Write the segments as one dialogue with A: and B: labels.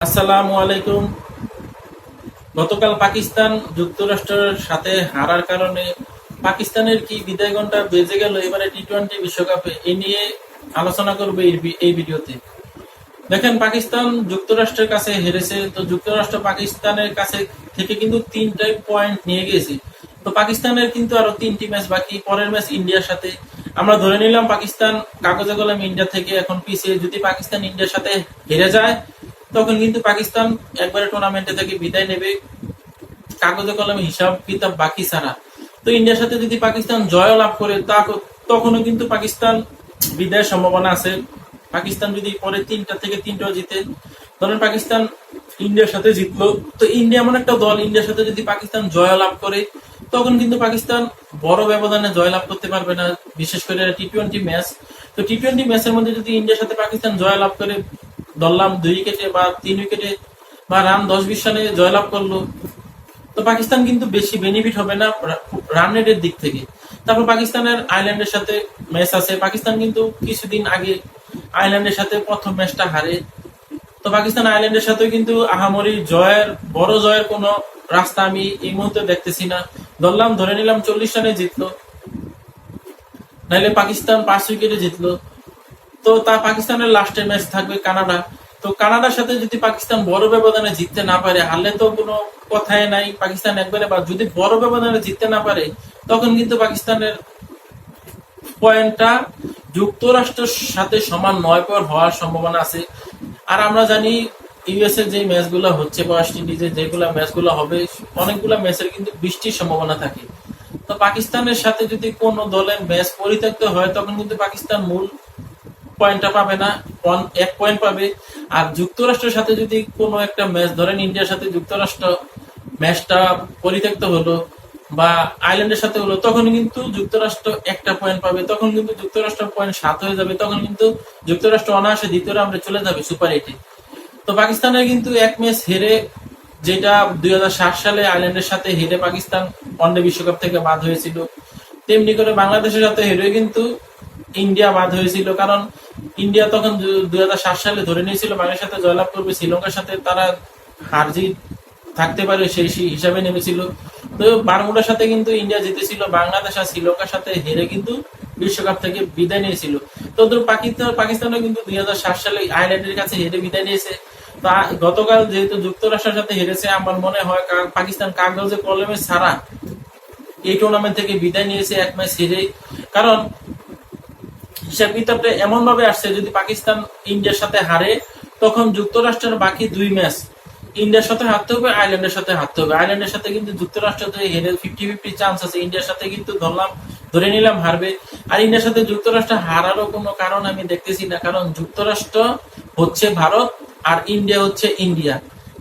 A: আসসালামু আলাইকুম। গতকাল পাকিস্তান যুক্তরাষ্ট্রের সাথে হারার কারণে পাকিস্তানের কি বিদায় ঘণ্টা বেজে গেল এবারে টি টোয়েন্টি বিশ্বকাপে এ নিয়ে আলোচনা করবে এই ভিডিওতে। দেখেন, পাকিস্তান যুক্তরাষ্ট্রের কাছে হেরেছে, তো যুক্তরাষ্ট্র পাকিস্তানের কাছে থেকে কিন্তু তিনটাই পয়েন্ট নিয়ে গেছে তো পাকিস্তানের কিন্তু আরও তিনটি ম্যাচ বাকি, পরের ম্যাচ ইন্ডিয়ার সাথে। আমরা ধরে নিলাম, পাকিস্তান কাগজে কলম ইন্ডিয়া থেকে এখন পিছিয়ে। যদি পাকিস্তান ইন্ডিয়ার সাথে হেরে যায় তখন কিন্তু পাকিস্তান একবারে টুর্নামেন্টে থেকে বিদায় নেবে। কাগজে কলমে হিসাব, কিতাব বাকি ছাড়া। তো ইন্ডিয়ার সাথে যদি পাকিস্তান জয় লাভ করে, তা তখনও কিন্তু পাকিস্তান বিদায়ের সম্ভাবনা আছে। পাকিস্তান যদি পরে তিনটা থেকে তিনটাও জিতে, ধরেন পাকিস্তান ইন্ডিয়ার সাথে জিতলো। তো ইন্ডিয়া এমন একটা দল, ইন্ডিয়ার সাথে যদি পাকিস্তান জয় লাভ করে, তখন কিন্তু পাকিস্তান বড় ব্যবধানে জয় লাভ করতে পারবে না, বিশেষ করে টি টোয়েন্টি ম্যাচ তো টি টোয়েন্টি ম্যাচের মধ্যে যদি ইন্ডিয়ার সাথে পাকিস্তান জয় লাভ করে ধরলাম দুই উইকেটে বা তিন উইকেটে বা রান দশ বিশ রানে জয়লাভ করল। তো পাকিস্তান কিন্তু বেশি বেনিফিট হবে না রান রেটের দিক থেকে। তারপর পাকিস্তানের আইল্যান্ডের সাথে ম্যাচ আছে। পাকিস্তান কিন্তু কিছুদিন আগে আইল্যান্ডের সাথে প্রথম ম্যাচটা হারে। তো পাকিস্তান আইল্যান্ডের সাথে কিন্তু আহামরি জয়ের, বড় জয়ের কোনো রাস্তা আমি এই মুহূর্তে দেখতেছি না। ধরলাম, ধরে নিলাম চল্লিশ রানে জিতলো। নাইলে পাকিস্তান পাঁচ উইকেটে জিতলো। তো তা পাকিস্তানের লাস্টের ম্যাচ থাকবে কানাডা। তো কানাডার সাথে যদি পাকিস্তান বড় ব্যবধানে জিততে না পারে, হারলে তো কোনো কথাই নাই পাকিস্তান একবারে, বা যদি বড় ব্যবধানে জিততে না পারে, তখন কিন্তু পাকিস্তানের পয়েন্টটা যুক্তরাষ্ট্রের সাথে সমান নয় পয়েন্ট হওয়ার সম্ভাবনা আছে। আর আমরা জানি ইউএসএ যে ম্যাচগুলো হচ্ছে বা ওয়েস্ট ইন্ডিজে যেগুলো ম্যাচগুলো হবে, অনেকগুলো ম্যাচের কিন্তু বৃষ্টির সম্ভাবনা থাকে। তো পাকিস্তানের সাথে যদি কোনো দলের ম্যাচ পরিত্যক্ত হয়, তখন কিন্তু পাকিস্তান মূল পয়েন্টটা পাবে না এক পয়েন্ট পাবে। আর যুক্তরাষ্ট্রের সাথে যদি কোনো একটা ম্যাচ ধরেন ইন্ডিয়ার সাথে যুক্তরাষ্ট্র ম্যাচটা পরিত্যক্ত হলো বা আইল্যান্ডের সাথে হলো, তখন কিন্তু যুক্তরাষ্ট্র একটা পয়েন্ট পাবে, তখন কিন্তু যুক্তরাষ্ট্র পয়েন্ট সাত হয়ে যাবে, তখন কিন্তু যুক্তরাষ্ট্র অনায়াসে দ্বিতীয় রাউন্ডে চলে যাবে সুপার এইটে তো পাকিস্তানের কিন্তু এক ম্যাচ হেরে যেটা দুই সালে আইল্যান্ডের সাথে হেরে পাকিস্তান ওয়ানডে বিশ্বকাপ থেকে বাদ হয়েছিল, তেমনি করে বাংলাদেশের সাথে হেরে কিন্তু ইন্ডিয়া বাদ হয়েছিল, কারণ ইন্ডিয়া তখন দুই সালে ধরে নিয়েছিল, বাংলাদেশের সাথে জয়লাভ করবে, শ্রীলঙ্কার সাথে তারা হারজিত থাকতে পারে, সেই হিসাবে নেমেছিল। তো বারমুডার সাথে কিন্তু ইন্ডিয়া জিতেছিল, বাংলাদেশ আর শ্রীলঙ্কার সাথে হেরে কিন্তু বিশ্বকাপ থেকে বিদায় নিয়েছিল। তো ওদের পাকিস্তান, পাকিস্তানও কিন্তু দুই হাজার সাত সালে আয়ারল্যান্ডের কাছে হেরে বিদায় নিয়েছে। তা গতকাল যেহেতু যুক্তরাষ্ট্রের সাথে হেরেছে, আমার মনে হয় পাকিস্তান কাগজে কলমে ছাড়া এই টুর্নামেন্ট থেকে বিদায় নিয়েছে, এক ম্যাচ হেরে কারণ হিসাব কিতাবটা এমন ভাবে আসছে, যদি পাকিস্তান ইন্ডিয়ার সাথে হারে, তখন যুক্তরাষ্ট্রের বাকি দুই ম্যাচ ইন্ডিয়ার সাথে হারতে হবে আইল্যান্ডের সাথে হারতে হবে। আইল্যান্ডের সাথে কিন্তু যুক্তরাষ্ট্র তো হেরে ফিফটি ফিফটি চান্স আছে। ইন্ডিয়ার সাথে কিন্তু ধরলাম, ধরে নিলাম হারবে। আর ইন্ডিয়ার সাথে যুক্তরাষ্ট্র হারারও কোনো কারণ আমি দেখতেছি না, কারণ যুক্তরাষ্ট্র হচ্ছে ভারত আর ইন্ডিয়া হচ্ছে ইন্ডিয়া।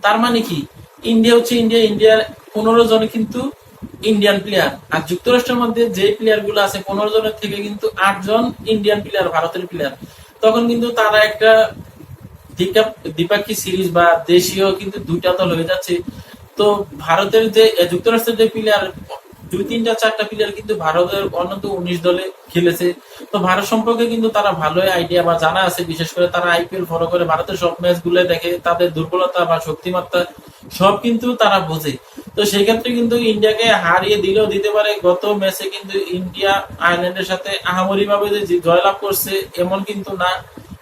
A: তার মানে কি? ইন্ডিয়া হচ্ছে ইন্ডিয়া, ইন্ডিয়ার পনেরো জন কিন্তু ইন্ডিয়ান প্লেয়ার আর যুক্তরাষ্ট্রের মধ্যে যে প্লেয়ারগুলো আছে, পনেরো জনের থেকে কিন্তু আট জন ইন্ডিয়ান প্লেয়ার ভারতের প্লেয়ার তখন কিন্তু তারা একটা দ্বিপাক্ষিক সিরিজ বা দেশীয় কিন্তু দুইটা দল হয়ে যাচ্ছে। তো ভারতের যে যুক্তরাষ্ট্রের যে প্লেয়ার দুই, তিনটা, চারটা প্লেয়ার কিন্তু ভারতের অনন্ত উনিশ দলে খেলেছে। তো ভারত সম্পর্কে কিন্তু তারা ভালোই আইডিয়া বা জানা আছে। বিশেষ করে তারা আইপিএল ফলো করে, ভারতের সব ম্যাচগুলো দেখে, তাদের দুর্বলতা বা শক্তিমাত্রা সব কিন্তু তারা বোঝে। তো সেই ক্ষেত্রে কিন্তু ইন্ডিয়াকে হারিয়ে দিলেও দিতে পারে। গত ম্যাচে কিন্তু ইন্ডিয়া আয়ারল্যান্ডের সাথে আহামরি ভাবে যে জয়লাভ করছে, এমন কিন্তু না।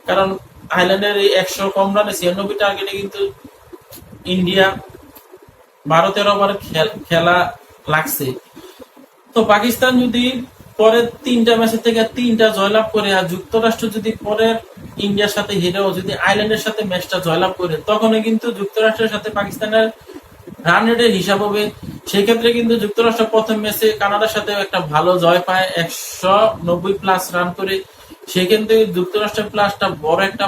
A: কারণ আয়ারল্যান্ডের এই একশো কম রানে ছিয়ানব্বই টার্গেটে কিন্তু ইন্ডিয়া ভারতের ওভার খেলা লাগছে। তো পাকিস্তান যদি পরের তিনটা ম্যাচের থেকে তিনটা জয়লাভ করে আর যুক্তরাষ্ট্র যদি পরের ইন্ডিয়ার সাথে হেরেও যদি আইল্যান্ডের সাথে ম্যাচটা জয়লাভ করে, তখনই কিন্তু যুক্তরাষ্ট্রের সাথে পাকিস্তানের রান রেটের হিসাব হবে। সেই ক্ষেত্রে কিন্তু যুক্তরাষ্ট্র প্রথম ম্যাচে কানাডার সাথে একটা ভালো জয় পায়, একশো নব্বই প্লাস রান করে। সেক্ষেত্রে যুক্তরাষ্ট্রের প্লাসটা বড় একটা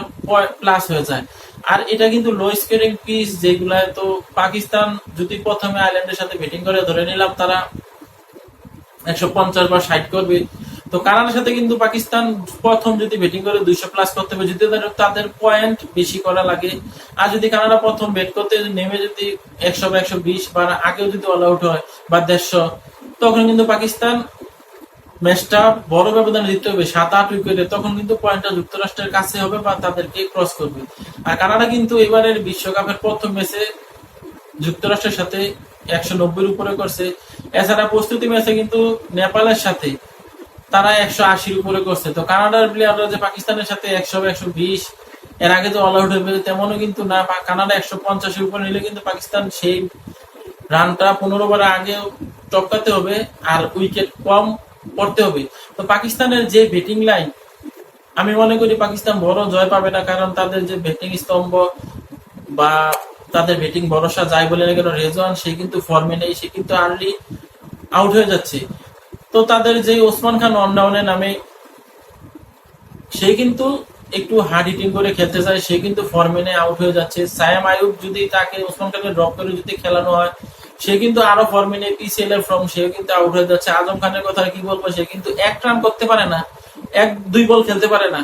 A: প্লাস হয়ে যায়। আর এটা কিন্তু লো স্কোরিং পিচ যেগুলা তো পাকিস্তান যদি প্রথমে আইল্যান্ডের সাথে ব্যাটিং করে, ধরে নিলাম তারা একশো পঞ্চাশ বা ষাট করবে। তো কানাডার সাথে কিন্তু পাকিস্তান প্রথম যদি ব্যাটিং করে দুইশো প্লাস করতে হবে যদি তাদের পয়েন্ট বেশি করা লাগে। আর যদি কানাডা প্রথম ব্যাট করতে নেমে যদি একশো বা একশো বিশ বা আগেও যদি অল আউট হয় বা দেড়শো, তখন কিন্তু পাকিস্তান ম্যাচটা বড় ব্যবধানে দিতে হবে। সাত, আট উইকেটে তখন কিন্তু পয়েন্টটা যুক্তরাষ্ট্রের কাছে হবে বা তাদেরকে ক্রস করবে। আর কানাডা কিন্তু এবারের বিশ্বকাপের প্রথম ম্যাচে যুক্তরাষ্ট্রের সাথে একশো নব্বইয়ের উপরে করছে। এছাড়া প্রস্তুতি ম্যাচে কিন্তু নেপালের সাথে তারা একশো আশির উপরে করছে। তো কানাডার প্লেয়াররা যে পাকিস্তানের সাথে একশো একশো বিশ, এর আগে যে অল আউট হয়ে তেমনও কিন্তু না। কানাডা একশো পঞ্চাশের উপরে নিলে কিন্তু পাকিস্তান সেই রানটা পনেরো বার আগে টপকাতে হবে আর উইকেট কম পড়তে হবে। তো পাকিস্তানের যে ব্যাটিং লাইন আমি মনে করি পাকিস্তান বড় জয় পাবে না, কারণ তাদের যে ব্যাটিং স্তম্ভ বা তাদের ব্যাটিং ভরসা যায় বলে না কেন, রেজওয়ান, সে কিন্তু ফর্মে নেই, সে কিন্তু আর্লি আউট হয়ে যাচ্ছে। তো তাদের যে ওসমান খান অনডাউনের নামে, সে কিন্তু একটু হার্ড হিটিং করে খেলতে চায়, সে কিন্তু ফর্মে নেই আউট হয়ে যাচ্ছে। সায়াম আয়ুব যদি তাকে, ওসমান খানকে ড্রপ করে যদি খেলানো হয়, সে কিন্তু আরও ফর্মে নেই পিসিএল এর ফর্ম সে কিন্তু আউট হয়ে যাচ্ছে। আজম খানের কথা কি বলব, সে কিন্তু এক রান করতে পারে না, এক, দুই বল খেলতে পারে না।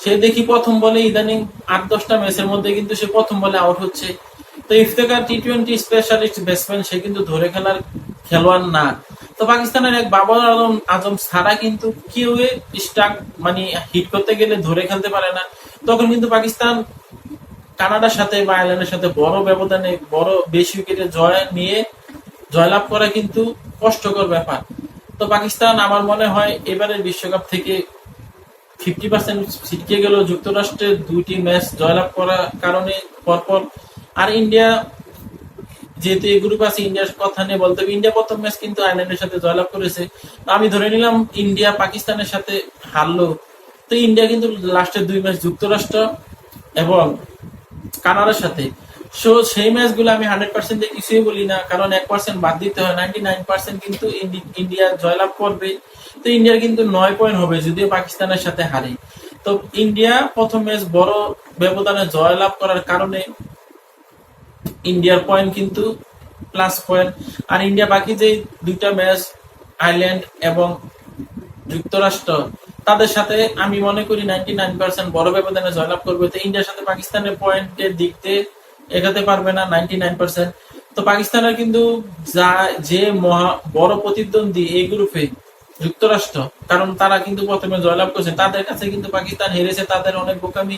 A: সে দেখি প্রথম বলে ইদানিং আট, দশটা ম্যাচের মধ্যে কিন্তু সে প্রথম বলে আউট হচ্ছে। তো Iftikhar T twenty specialist batsman সে কিন্তু ধরে খেলার খেলোয়াড় না। তো পাকিস্তানের এক বাবর আলম আজম ছাড়া কিন্তু কেউ স্টাক মানে হিট করতে গেলে ধরে খেলতে পারে না। তখন কিন্তু পাকিস্তান কানাডার সাথে বা আয়ারল্যান্ডের সাথে বড় ব্যবধানে, বড় বেশি উইকেটে জয় নিয়ে জয়লাভ করা কিন্তু কষ্টকর ব্যাপার। তো পাকিস্তান আমার মনে হয় এবারের বিশ্বকাপ থেকে ফিফটি পার্সেন্ট ছিটকে গেল। যুক্তরাষ্ট্রের দুইটি ম্যাচ জয়লাভ করার কারণে পরপর। আর ইন্ডিয়া যেহেতু এই গ্রুপ আছে ইন্ডিয়ার কথা নিয়ে বলতে হবে। ইন্ডিয়া প্রথম ম্যাচ কিন্তু আয়ারল্যান্ডের সাথে জয়লাভ করেছে। তো আমি ধরে নিলাম ইন্ডিয়া পাকিস্তানের সাথে হারলো। তো ইন্ডিয়া কিন্তু লাস্টের দুই ম্যাচ যুক্তরাষ্ট্র এবং কানাডার সাথে। সো সেই ম্যাচগুলো আমি হান্ড্রেড পার্সেন্ট কিছুই বলি না, কারণ এক পার্সেন্ট বাদ দিতে হয়। নাইনটি নাইন পার্সেন্ট কিন্তু ইন্ডিয়া জয়লাভ করবে। তো ইন্ডিয়ার কিন্তু নয় পয়েন্ট হবে, যদিও পাকিস্তানের সাথে হারে। তো ইন্ডিয়া প্রথম ম্যাচ বড় ব্যবধানে জয়লাভ করার কারণে ইন্ডিয়ার পয়েন্ট কিন্তু প্লাস পয়েন্ট আর ইন্ডিয়া বাকি যে দুইটা ম্যাচ আয়ারল্যান্ড এবং যুক্তরাষ্ট্র, তাদের সাথে আমি মনে করি নাইনটি নাইন পার্সেন্ট বড় ব্যবধানে জয়লাভ করবে। তো ইন্ডিয়ার সাথে পাকিস্তানের পয়েন্টের দিক দিয়ে এগাতে পারবে না নাইনটি নাইন পার্সেন্ট তো পাকিস্তানের কিন্তু যা, যে মহা বড় প্রতিদ্বন্দ্বী এই গ্রুপে যুক্তরাষ্ট্র, কারণ তারা কিন্তু প্রথমে জয়লাভ করছে। তাদের কাছে কিন্তু পাকিস্তান হেরেছে, তাদের অনেক বোকামি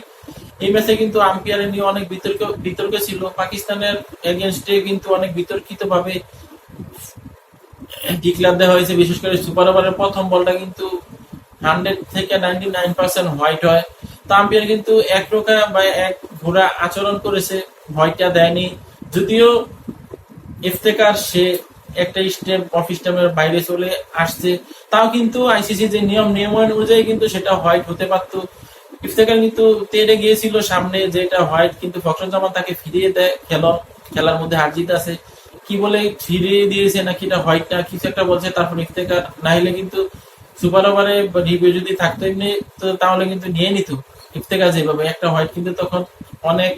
A: এই ম্যাচে কিন্তু আম্পায়ারের নিয়ে অনেক বিতর্ক বিতর্ক ছিল। পাকিস্তানের এগেনস্টে কিন্তু অনেক বিতর্কিত ভাবে ডিক্লার দেওয়া হয়েছে, বিশেষ করে সুপার ওভারের প্রথম বলটা কিন্তু হান্ড্রেড থেকে নাইনটি নাইন পার্সেন্ট হোয়াইট হয়। তো আম্পায়ার কিন্তু এক টোকা বা এক ঘোড়া আচরণ করেছে ভয়টা দেয়নি। যদিও ইফতেকার সে একটা স্টেপ অফ স্টেপের বাইরে চলে আসছে, তাও কিন্তু আইসিসি যে নিয়ম নিয়ম অনুযায়ী কিন্তু সেটা হোয়াইট হতে পারতো। ইফতেকার কিন্তু তেড়ে গিয়েছিল সামনে যেটা হোয়াইট, কিন্তু ফখরুজ্জামান তাকে ফিরিয়ে দেয় খেলো, খেলার মধ্যে হার জিত আছে কি বলে ফিরিয়ে দিয়েছে নাকি এটা হোয়াইট না কিছু একটা বলছে, তারপর ইফতেকার না হলে কিন্তু সুপার ওভারে রিভিউ যদি থাকতো এমনি, তো তাহলে কিন্তু নিয়ে নিত ইফতেকার যেভাবে। একটা হোয়াইট কিন্তু তখন অনেক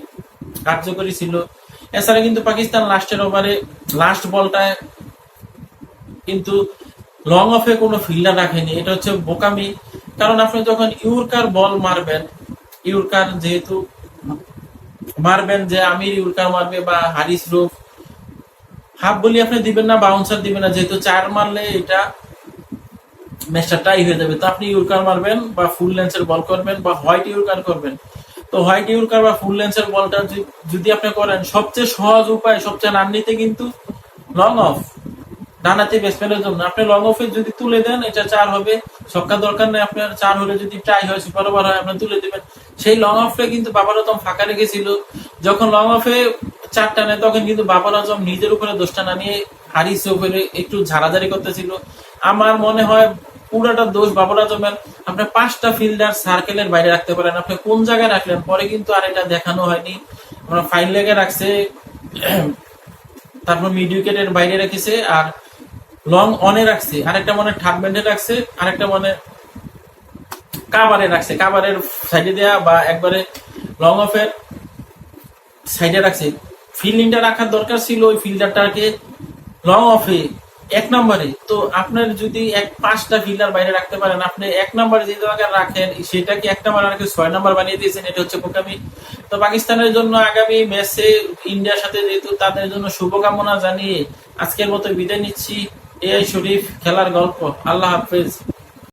A: কার্যকরী ছিল। এছাড়া কিন্তু পাকিস্তান লাস্টের ওভারে লাস্ট বলটায় কিন্তু লং অফে কোনো ফিল্ডার রাখেনি। এটা হচ্ছে বোকামি। কারণ আপনি যখন ইউরকার বল মারবেন, ইউরকার যেহেতু মারবেন যে আমির ইউরকার মারবে বা হারিস রুফ, হাফ বলি আপনি দিবেন না বাউন্সার দিবেন না, যেহেতু চার মারলে এটা ম্যাচটা টাই হয়ে যাবে। তো আপনি ইউরকার মারবেন বা ফুল লেন্সের বল করবেন বা হোয়াইট ইউরকার করবেন। তো হোয়াইট ইউরকার বা ফুল লেন্সের বলটা যদি- আপনি করেন, সবচেয়ে সহজ উপায়, সবচেয়ে রান নিতে কিন্তু লং অফ ডানাতে ব্যাটসম্যানের জন্য। আপনি লং অফে যদি তুলে দেন, এটা চার হবে। ছক্কা দরকার নেই, আপনার চার হলে যদি ট্রাই হয় সুপার ওভার হয়, আপনি তুলে দেবেন। সেই লং অফে কিন্তু বাবার আজম ফাঁকা রেখেছিল। যখন লং অফে চারটা নেয় তখন কিন্তু বাবার আজম নিজের উপরে দোষটা না নিয়ে হারিস উপরে একটু ঝাড়াঝাড়ি করতেছিল। আমার মনে হয় পুরোটা দোষ বাবর আজমের আপনি পাঁচটা ফিল্ডার সার্কেলের বাইরে রাখতে পারেন। আপনি কোন জায়গায় রাখলেন? পরে কিন্তু আর এটা দেখানো হয়নি। আমরা ফাইন লেগে রাখছে, তারপর মিড বাইরে রেখেছে, আর লং অনে রাখছে, আরেকটা মনে ব্যান্ডে রাখছে, আরেকটা মনে কাবারে রাখছে। কাবারের সাইডে দেয়া বা একবারে লং অফের সাইডে রাখছে। ফিল্ডিংটা রাখার দরকার ছিল ওই ফিল্ডারটাকে লং অফে, এক নম্বরে। তো আপনার যদি এক পাঁচটা ফিল্ডার বাইরে রাখতে পারেন, আপনি এক নম্বরে যে জায়গায় রাখেন, সেটাকে এক নম্বর রাখে ছয় নম্বর বানিয়ে দিয়েছেন, এটা হচ্ছে বোকামি তো পাকিস্তানের জন্য আগামী ম্যাচে ইন্ডিয়ার সাথে যেহেতু তাদের জন্য শুভকামনা জানিয়ে আজকের মতো বিদায় নিচ্ছি। এআই শরীফ খেলার গল্প। আল্লাহ হাফেজ।